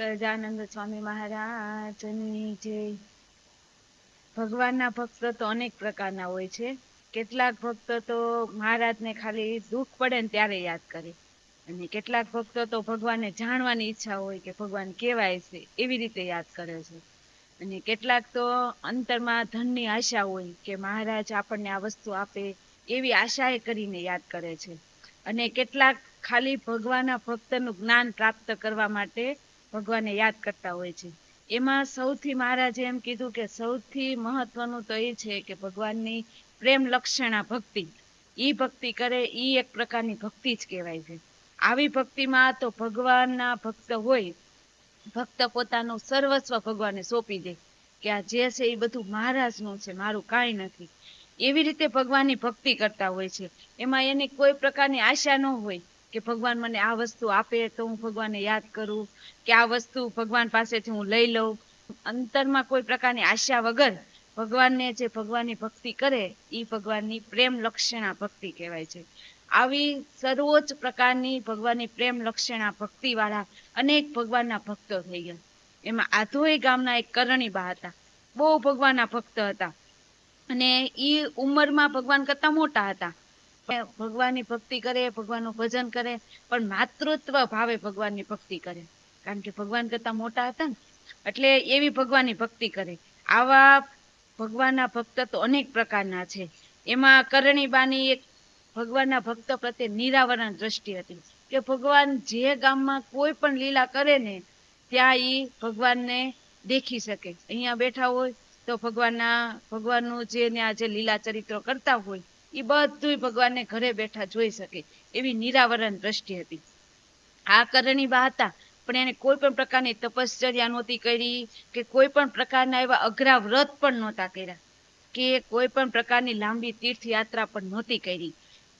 સહજાનંદ સ્વામી મહારાજની જય ભગવાનના ભક્ત તો અનેક પ્રકારના હોય છે. કેટલાક ભક્તો તો મહારાજને ખાલી દુઃખ પડે ને ત્યારે યાદ કરે. અને કેટલાક ભક્તો તો ભગવાનને જાણવાની ઈચ્છા હોય કે ભગવાન કેવાય છે, એવી રીતે યાદ કરે છે. અને કેટલાક તો અંતરમાં ધનની આશા હોય કે મહારાજ આપણને આ વસ્તુ આપે એવી આશાએ કરીને યાદ કરે છે. અને કેટલાક ખાલી ભગવાનના ભક્તનું જ્ઞાન પ્રાપ્ત કરવા માટે ભગવાનને યાદ કરતા હોય છે. એમાં સૌથી મહારાજે એમ કીધું કે સૌથી મહત્વનું તો એ છે કે ભગવાનની પ્રેમ લક્ષણા ભક્તિ. ઈ ભક્તિ કરે, ઈ એક પ્રકારની ભક્તિ જ કહેવાય છે. આવી ભક્તિમાં તો ભગવાનના ભક્ત હોય. ભક્ત પોતાનું સર્વસ્વ ભગવાનને સોંપી દે કે આ જે છે એ બધું મહારાજનું છે, મારું કાંઈ નથી. એવી રીતે ભગવાનની ભક્તિ કરતા હોય છે. એમાં એની કોઈ પ્રકારની આશા ન હોય. કે ભગવાન મને આ વસ્તુ આપે તો હું ભગવાનને યાદ કરું, કે આ વસ્તુ ભગવાન પાસેથી હું લઈ લઉં. અંતરમાં કોઈ પ્રકારની આશા વગર ભગવાનને જે ભગવાનની ભક્તિ કરે એ ભગવાનની પ્રેમ લક્ષણા ભક્તિ કહેવાય છે. આવી સર્વોચ્ચ પ્રકારની ભગવાનની પ્રેમ લક્ષણા ભક્તિ વાળા અનેક ભગવાનના ભક્તો થઈ ગયા. એમાં આધોય ગામના એક કરણીબા હતા. બહુ ભગવાનના ભક્ત હતા. અને એ ઉંમરમાં ભગવાન કરતા મોટા હતા. ભગવાનની ભક્તિ કરે, ભગવાનનું ભજન કરે, પણ માતૃત્વ ભાવે ભગવાનની ભક્તિ કરે. કારણ કે ભગવાન કરતા મોટા હતા ને, એટલે એવી ભગવાનની ભક્તિ કરે. આવા ભગવાનના ભક્ત તો અનેક પ્રકારના છે. એમાં કરણીબાની એક ભગવાનના ભક્ત પ્રત્યે નિરાવરણ દ્રષ્ટિ હતી. કે ભગવાન જે ગામમાં કોઈ પણ લીલા કરે ને, ત્યાં એ ભગવાનને દેખી શકે. અહીંયા બેઠા હોય તો ભગવાનના, ભગવાનનું જે આ જે લીલા ચરિત્રો કરતા હોય એ બધું ભગવાનને ઘરે બેઠા જોઈ શકે, એવી નિરાવરણ દ્રષ્ટિ હતી. આ કરણી બા હતા, પણ એને કોઈ પણ પ્રકારની તપશ્ચર્યા નહોતી કરી, કે કોઈ પણ પ્રકારના એવા અઘરા વ્રત પણ નહોતા કર્યા, કે કોઈ પણ પ્રકારની લાંબી તીર્થયાત્રા પણ નહોતી કરી.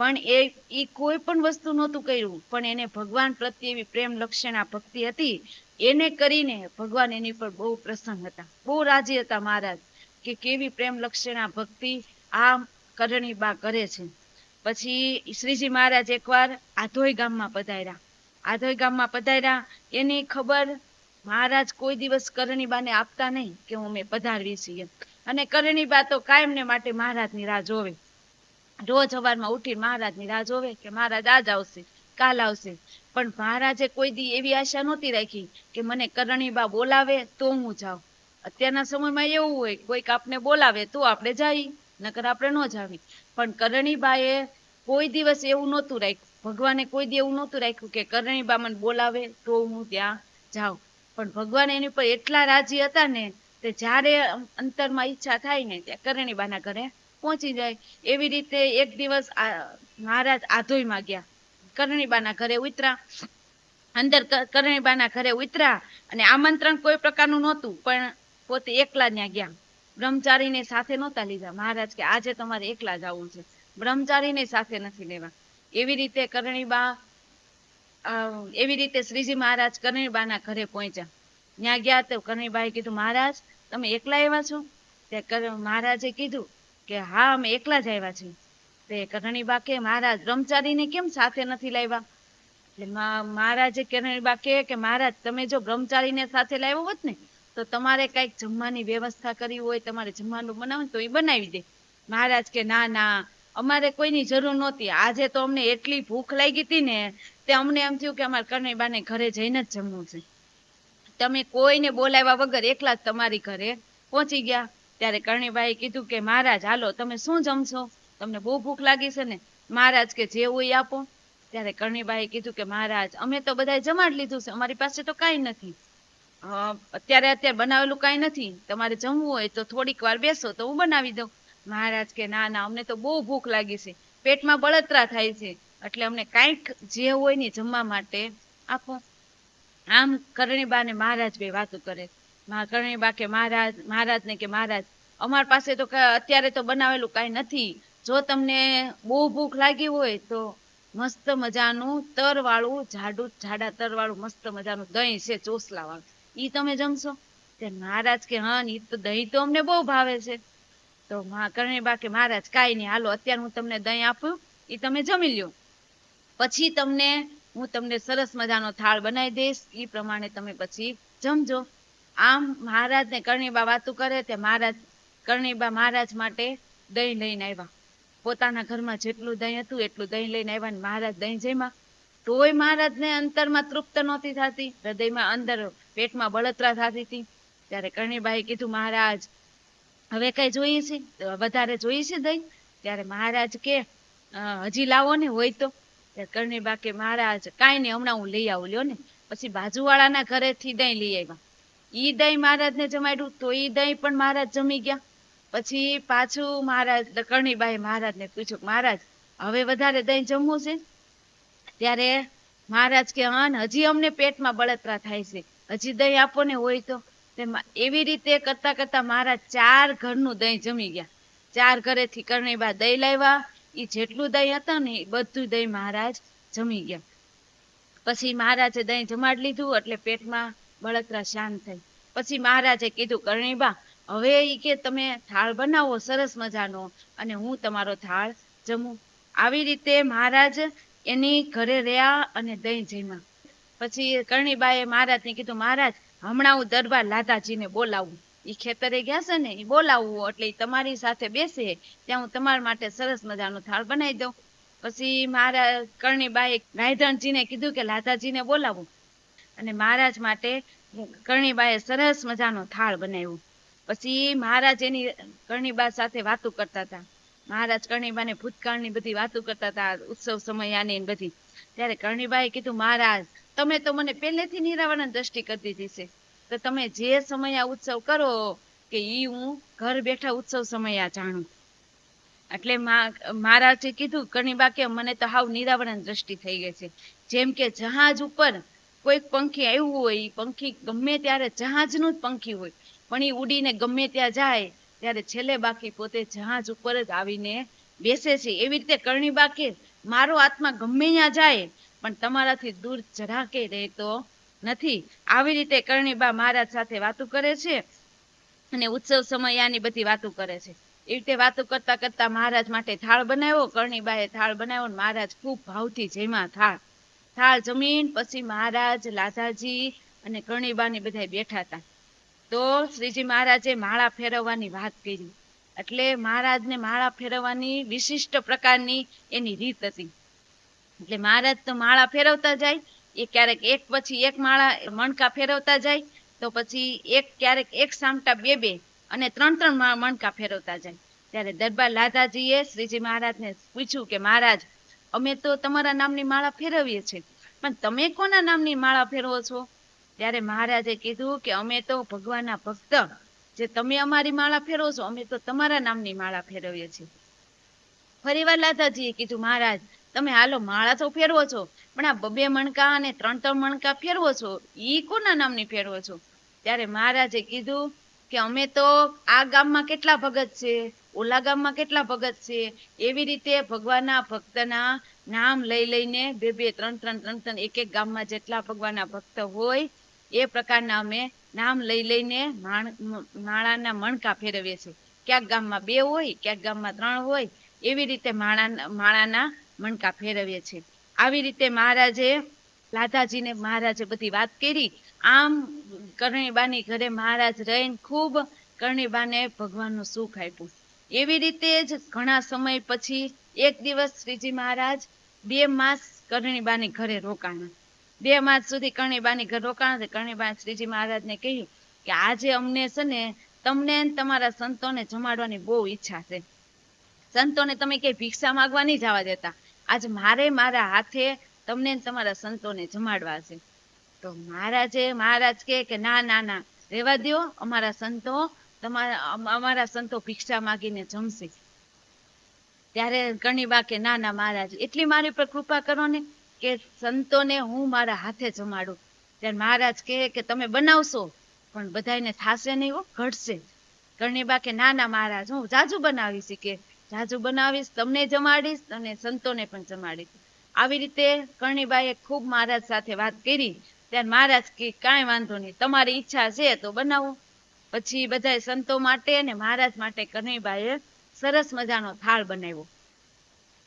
પણ એ એ કોઈ પણ વસ્તુ નહોતું કર્યું, પણ એને ભગવાન પ્રત્યે એવી પ્રેમ લક્ષણા ભક્તિ હતી, એને કરીને ભગવાન એની પર બહુ પ્રસન્ન હતા. બહુ રાજી હતા મહારાજ, કે કેવી પ્રેમ લક્ષણા ભક્તિ આ કરણીબા કરે છે. પછી શ્રીજી મહારાજ એકવાર આધોઈ ગામમાં પધાર્યા. આધોઈ ગામમાં પધાર્યા, એની ખબર મહારાજ કોઈ દિવસ કરણીબાને આપતા નહીં કે હું મેં પધારવી છીએ. અને કરણીબા તો કાયમને માટે મહારાજની રાહ જોવે. રોજ સવારમાં ઉઠી મહારાજની રાહ જોવે કે મહારાજ આજ આવશે, કાલ આવશે. પણ મહારાજે કોઈ દી એવી આશા નહોતી રાખી કે મને કરણીબા બોલાવે તો હું જાઉં. અત્યારના સમયમાં એવું હોય, કોઈક આપને બોલાવે તો આપણે જઈએ. નકર આપણે ન જાવી પણ કરણીબાએ કોઈ દિવસ એવું નહોતું રાખ્યું. ભગવાને કોઈ દી એવું નહોતું રાખ્યું કે કરણીબા મને બોલાવે તો હું ત્યાં જાઉં. પણ ભગવાન એની પર એટલા રાજી હતા ને તે જ્યારે અંતરમાં ઈચ્છા થાય ને ત્યાં કરણીબાના ઘરે પહોંચી જાય. એવી રીતે એક દિવસ મહારાજ આધોઈમાં ગયા. કરણીબાના ઘરે ઉતરા. અંદર કરણીબાના ઘરે ઉતરા અને આમંત્રણ કોઈ પ્રકારનું નહોતું, પણ પોતે એકલા ત્યાં ગયા. બ્રહ્મચારીને સાથે નહોતા લીધા. મહારાજ કે, આજે તમારે એકલા જવું છે. બ્રહ્મચારીને સાથે નથી લેવા. એવી રીતે કરણીબા એવી રીતે શ્રીજી મહારાજ કરણીબાના ઘરે પહોંચ્યા. ત્યાં ગયા તો કરણીબાએ કીધું, મહારાજ, તમે એકલા આવ્યા છો? તે મહારાજે કીધું કે, હા, અમે એકલા જ આવ્યા છીએ. તે કરણીબા કે, મહારાજ, બ્રહ્મચારીને કેમ સાથે નથી લાવ્યા? એટલે મહારાજે કરણીબા કે, મહારાજ, તમે જો બ્રહ્મચારીને સાથે લાવ્યો હોત ને તો તમારે કંઈક જમવાની વ્યવસ્થા કરવી હોય, તમારે જમવાનું બનાવવું તો એ બનાવી દે. મહારાજ કે, ના ના, અમારે કોઈની જરૂર નહોતી. આજે તો અમને એટલી ભૂખ લાગી હતી ને, તે અમને એમ થયું કે અમારે કરણીબાને ઘરે જઈને જ જમવું છે. તમે કોઈને બોલાવ્યા વગર એકલા જ તમારી ઘરે પહોંચી ગયા. ત્યારે કરણીબાએ કીધું કે, મહારાજ, હાલો, તમે શું જમશો? તમને બહુ ભૂખ લાગી છે ને? મહારાજ કે, જે હોય આપો. ત્યારે કરણીબાએ કીધું કે, મહારાજ, અમે તો બધાએ જમાડ લીધું છે. અમારી પાસે તો કાંઈ નથી. અત્યારે અત્યારે બનાવેલું કાંઈ નથી. તમારે જમવું હોય તો થોડીક વાર બેસો તો હું બનાવી દઉં. મહારાજ કે, ના ના, અમને તો બહુ ભૂખ લાગી છે. પેટમાં બળતરા થાય છે. એટલે અમને કાંઈક જે હોય ને જમવા માટે આપો. આમ કરણીબા ને મહારાજ બે વાતો કરે. કરણીબા કે, મહારાજ, મહારાજને કે, મહારાજ, અમારા પાસે તો અત્યારે તો બનાવેલું કાંઈ નથી. જો તમને બહુ ભૂખ લાગી હોય તો મસ્ત મજાનું તરવાળું જાડું, જાડા તરવાળું મસ્ત મજાનું દહીં છે ચોસલા વાળું ઈ તમે જમશો? તે મહારાજ કે, હા ઈ તો દહીં તો અમને બહુ ભાવે છે. તો કરણીબા કે મહારાજ, કાંઈ નહીં, હાલો, અત્યારે હું તમને દહીં આપું એ તમે જમી લ્યો. પછી તમને, હું તમને સરસ મજાનો થાળ બનાવી દઈશ એ પ્રમાણે તમે પછી જમજો. આમ મહારાજ ને કરણીબા વાતું કરે તે મહારાજ કરણીબા મહારાજ માટે દહીં લઈને આવ્યા. પોતાના ઘરમાં જેટલું દહીં હતું એટલું દહીં લઈને આવ્યા ને મહારાજ દહીં જમ્યા. તોય મહારાજને અંતરમાં તૃપ્ત નહોતી થતી. હૃદયમાં અંદર પેટમાં બળતરા થતી હતી. ત્યારે કરણીબાએ કીધું, મહારાજ, હવે કઈ જોઈએ છે? વધારે જોઈએ છે દહીં? ત્યારે મહારાજ કે હજી લાવો ને, હોય તો. કરણીબા કે, મહારાજ, કાંઈ નહીં, હમણાં હું લઈ આવું, લ્યો ને. પછી બાજુવાળાના ઘરેથી દહીં લઈ આવ્યા. ઈ દહીં મહારાજને જમાડ્યું, તો ઈ દહીં પણ મહારાજ જમી ગયા. પછી પાછું મહારાજ કરણીબાઈ મહારાજને પૂછ્યું, મહારાજ, હવે વધારે દહીં જમવું છે? ત્યારે મહારાજ કે હન હજી અમને પેટમાં બળતરા થાય છે. હજી દહીં આપો ને હોય તો. એવી રીતે કરતા કરતા મહારાજ ચાર ઘરનું દહીં જમી ગયા. ચાર ઘરેથી કરણીબા દહીં લાવ્યા. એ જેટલું દહીં હતા ને એ બધું દહીં મહારાજ જમી ગયા. પછી મહારાજે દહીં જમાડી લીધું એટલે પેટમાં બળતરા શાંત થઈ. પછી મહારાજે કીધું, કરણીબા, હવે એ કે તમે થાળ બનાવો, સરસ મજાનો, અને હું તમારો થાળ જમું. આવી રીતે મહારાજ એની ઘરે રહ્યા અને દહીં જમ્યા. પછી કરણીબાએ મહારાજને કીધું, મહારાજ, હમણાં હું દરબાર લાધાજીને બોલાવું. એ ખેતરે ગયા છે ને એ બોલાવવું એટલે તમારી સાથે બેસે. ત્યાં હું તમારા માટે સરસ મજાનો થાળ બનાવી દઉં. પછી મારા કરણીબાએ રાયધણજીને કીધું કે, લાધાજીને બોલાવું. અને મહારાજ માટે કરણીબાએ સરસ મજાનો થાળ બનાવ્યો. પછી મહારાજ એની કરણીબા સાથે વાતો કરતા હતા. મહારાજ કરણીબાને ભૂતકાળની બધી વાતો કરતા હતા, ઉત્સવ સમયાની બધી. ત્યારે કરણીબાએ કીધું, મહારાજ, તમે તો મને પહેલેથી નિરાવરણ દ્રષ્ટિ કરી દીધી છે. તો તમે જે સમયા ઉત્સવ કરો કે ઈ હું ઘર બેઠા ઉત્સવ સમયા જાણું. એટલે મહારાજે કીધું, કર્ણીબા કે મને તો હાવ નિરાવરણ દ્રષ્ટિ થઈ ગઈ છે. જેમ કે જહાજ ઉપર કોઈક પંખી આવ્યું હોય એ પંખી ગમે ત્યારે જહાજનું જ પંખી હોય. પણ એ ઉડીને ગમે ત્યાં જાય ત્યારે છેલ્લે બાકી પોતે જહાજ ઉપર જ આવીને બેસે છે. એવી રીતે કરણી બાકી મારો આત્મા ગમે ત્યાં જાય, પણ તમારાથી દૂર જરાકે રહેતો નથી. આવી રીતે કરણીબા મહારાજ સાથે વાતો કરે છે અને ઉત્સવ સમયાની બધી વાતો કરે છે. એ રીતે વાતો કરતા કરતા મહારાજ માટે થાળ બનાવ્યો. કરણીબાએ થાળ બનાવ્યો મહારાજ ખૂબ ભાવથી જેમાં થાળ થાળ જમીન, પછી મહારાજ લાધાજી અને કરણીબાની બધા બેઠા હતા. તો શ્રીજી મહારાજે માળા ફેરવવાની વાત કરી. એટલે મહારાજને માળા ફેરવવાની વિશિષ્ટ પ્રકારની એની રીત હતી. એટલે મહારાજ તો માળા ફેરવતા જાય, એ ક્યારેક એક પછી એક માળા મણકા ફેરવતા જાય, તો પછી એક ક્યારેક એક સામટા બે બે અને ત્રણ ત્રણ મણકા ફેરવતા જાય. ત્યારે દરબાર લાદાજીએ શ્રીજી મહારાજને પૂછ્યું કે મહારાજ, અમે તો તમારા નામની માળા ફેરવીએ છીએ, પણ તમે કોના નામની માળા ફેરવો છો? ત્યારે મહારાજે કીધું કે અમે તો ભગવાનના ભક્ત, જે તમે અમારી માળા ફેરવો છો, અમે તો તમારા નામની માળા ફેરવીએ છીએ. ફરીવાર લાધાજીએ કીધું, મહારાજ, તમે હાલો માળા તો ફેરવો છો, પણ આ બબે મણકા અને ત્રણ ત્રણ મણકા ફેરવો છો, ઈ કોના નામની ફેરવો છો? ત્યારે મહારાજે કીધું કે અમે તો આ ગામમાં કેટલા ભગત છે, ઓલા ગામમાં કેટલા ભગત છે, એવી રીતે ભગવાનના ભક્તના નામ લઈ લઈને બે બે ત્રણ ત્રણ ત્રણ ત્રણ એક એક ગામમાં જેટલા ભગવાનના ભક્ત હોય એ પ્રકારના અમે નામ લઈ લઈને માળાના મણકા ફેરવીએ છીએ. ક્યાંક ગામમાં બે હોય, ક્યાંક ગામમાં ત્રણ હોય, એવી રીતે માળા માળાના મણકા ફેરવીએ છીએ. આવી રીતે મહારાજે, લાધાજીને મહારાજે બધી વાત કરી. આમ કરણીબાની ઘરે મહારાજ રહીને ખૂબ કરણીબાને ભગવાનનું સુખ આપ્યું. એવી રીતે જ ઘણા સમય પછી એક દિવસ શ્રીજી મહારાજ બે માસ કરણીબાની ઘરે રોકાણા. બે માસ સુધી કરણીબાની ઘર રોકાણા તો કરણીબા શ્રીજી મહારાજને કહ્યું કે આજે અમને છે ને તમને તમારા સંતોને જમાડવાની બહુ ઈચ્છા છે. સંતોને તમે કે ભિક્ષા માગવા નહીં જવા દેતા. આજે મારે મારા હાથે તમને તમારા સંતોને જમાડવા છે. તો મહારાજે મહારાજ કે કે ના ના ના, રેવા દો અમારા સંતો તમારા અમારા સંતો ભિક્ષા માગીને જમશે. ત્યારે કરણીબા કે ના ના, મહારાજ, એટલી મારી પર કૃપા કરો ને. કે સંતોને હું મારા હાથે જમાડું. ત્યારે મહારાજ કહે કે તમે બનાવશો, પણ બધાને થાશે નહીં હો, ઘટશે કરણીબા કે ના ના, મહારાજ, હું જાજુ બનાવીશ કે જાજુ બનાવીશ, તમને જમાડીશ અને સંતોને પણ જમાડીશ. આવી રીતે કરણીબાએ ખૂબ મહારાજ સાથે વાત કરી. ત્યારે મહારાજ કે કાંઈ વાંધો નહીં, તમારી ઈચ્છા છે તો બનાવો. પછી બધા સંતો માટે અને મહારાજ માટે કરણીબાએ સરસ મજાનો થાળ બનાવ્યો.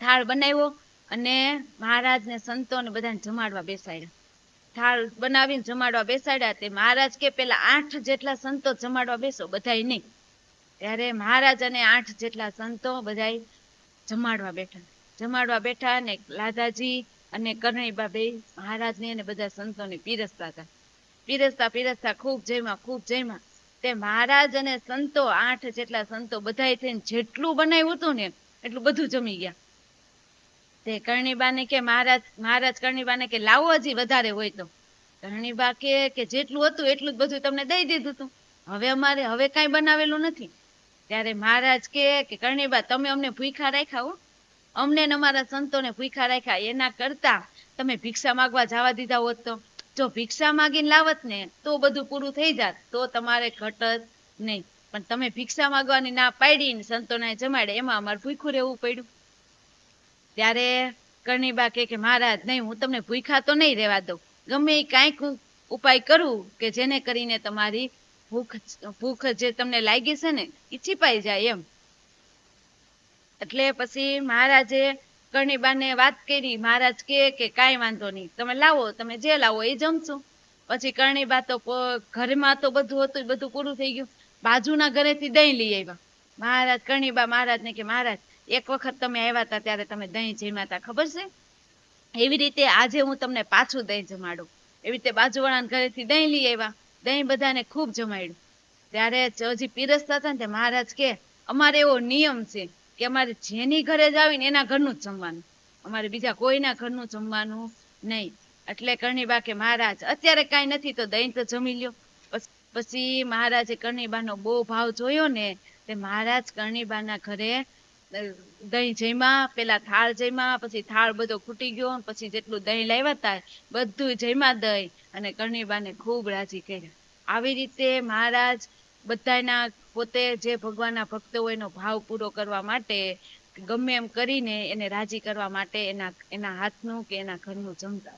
થાળ બનાવ્યો અને મહારાજને સંતોને બધાને જમાડવા બેસાડ્યા. થાળ બનાવીને જમાડવા બેસાડ્યા તે મહારાજ કે પેલા આઠ જેટલા સંતો જમાડવા બેસો, બધાય નહીં. ત્યારે મહારાજ અને આઠ જેટલા સંતો બધાય જમાડવા બેઠા. જમાડવા બેઠા ને લાદાજી અને કરણીબા બે મહારાજને અને બધા સંતોને પીરસતા હતા. પીરસતા પીરસતા ખૂબ જયમાં ખૂબ જયમાં તે મહારાજ અને સંતો આઠ જેટલા સંતો બધાય થઈને જેટલું બનાવ્યું હતું ને એટલું બધું જમી ગયા. તે કરણીબાને કે મહારાજ મહારાજ કરણીબાને કે લાવો હજી વધારે હોય તો. કરણીબા કે કે જેટલું હતું એટલું જ બધું તમને દઈ દીધું હતું હવે અમારે, હવે કાંઈ બનાવેલું નથી. ત્યારે મહારાજ કે કે કરણીબા, તમે અમને ભૂખા રાખ્યા હો. અમને અમારા સંતોને ભૂખા રાખ્યા. એના કરતા તમે ભિક્ષા માગવા જવા દીધા હોત તો. જો ભિક્ષા માગીને લાવત ને, તો બધું પૂરું થઈ જાત. તો તમારે ઘટત નહીં. પણ તમે ભિક્ષા માગવાની ના પાડી સંતોને જમાડે એમાં અમારે ભૂખું રહેવું પડ્યું. ત્યારે કરણીબા કે, મહારાજ, નહીં, હું તમને ભૂખા તો નહીં રહેવા દઉં. ગમે એ કાંઈક ઉપાય કરું કે જેને કરીને તમારી ભૂખ ભૂખ જે તમને લાગી છે ને એ છીપાઈ જાય એમ. એટલે પછી મહારાજે કરણીબાને વાત કરી. મહારાજ કે કે, કાંઈ વાંધો નહીં. તમે લાવો, તમે જે લાવો એ જમશું. પછી કરણીબા તો ઘરમાં તો બધું હતું બધું પૂરું થઈ ગયું. બાજુના ઘરેથી દહીં લઈ આવ્યા. મહારાજ, કરણીબા મહારાજને કે, મહારાજ એક વખત તમે આવ્યા હતા ત્યારે તમે દહીં જમ્યા હતા, ખબર છે? એવી રીતે આજે હું તમને પાછું દહીં જમાડું. એવી રીતે બાજુવાળાના ઘરેથી દહીં લઈ આવ્યા. દહીં બધાને ખૂબ જમાડ્યું. ત્યારે હજી પીરસતા હતા ને તે મહારાજ કે, અમારે એવો નિયમ છે કે અમારે જેની ઘરે જ આવીને એના ઘરનું જ જમવાનું. અમારે બીજા કોઈના ઘરનું જમવાનું નહીં. એટલે કરણીબા કે, મહારાજ, અત્યારે કાંઈ નથી તો દહીં તો જમી લ્યો. પછી મહારાજે કરણીબાનો બહુ ભાવ જોયો ને, તે મહારાજ કરણીબાના ઘરે દહીં જમ્યા, પેલા થાળ જમ્યા, પછી થાળ બધો ખૂટી ગયો પછી જેટલું દહીં લાવ્યા હતા બધું જમ્યા દહીં અને કરણીબાને ખૂબ રાજી કર્યા. આવી રીતે મહારાજ બધાના પોતે જે ભગવાનના ભક્તો હોય એનો ભાવ પૂરો કરવા માટે ગમે એમ કરીને એને રાજી કરવા માટે એના એના હાથનું કે એના ઘરનું જમતા